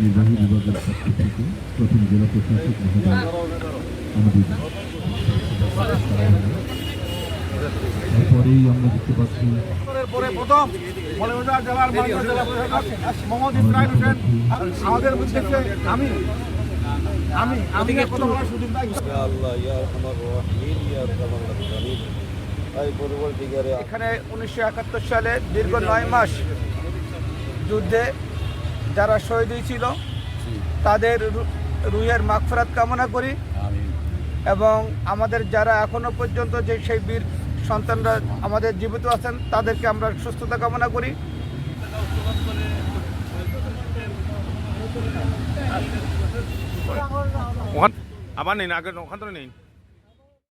নির্বাহী বিভাগের পক্ষ থেকে প্রথম জেলা প্রশাসক আমি আমি আমি কথা বলার সুযোগ আল্লাহ ইয়া রহমান রহিম ইয়া এখানে উনিশশো একাত্তর সালে দীর্ঘ নয় মাস যুদ্ধে যারা শহীদ হয়েছিল তাদের রুহের মাগফরাত কামনা করি এবং আমাদের যারা এখনও পর্যন্ত যে সেই বীর সন্তানরা আমাদের জীবিত আছেন তাদেরকে আমরা সুস্থতা কামনা করি। আবার নেই না আগে ওখান থেকে নেই।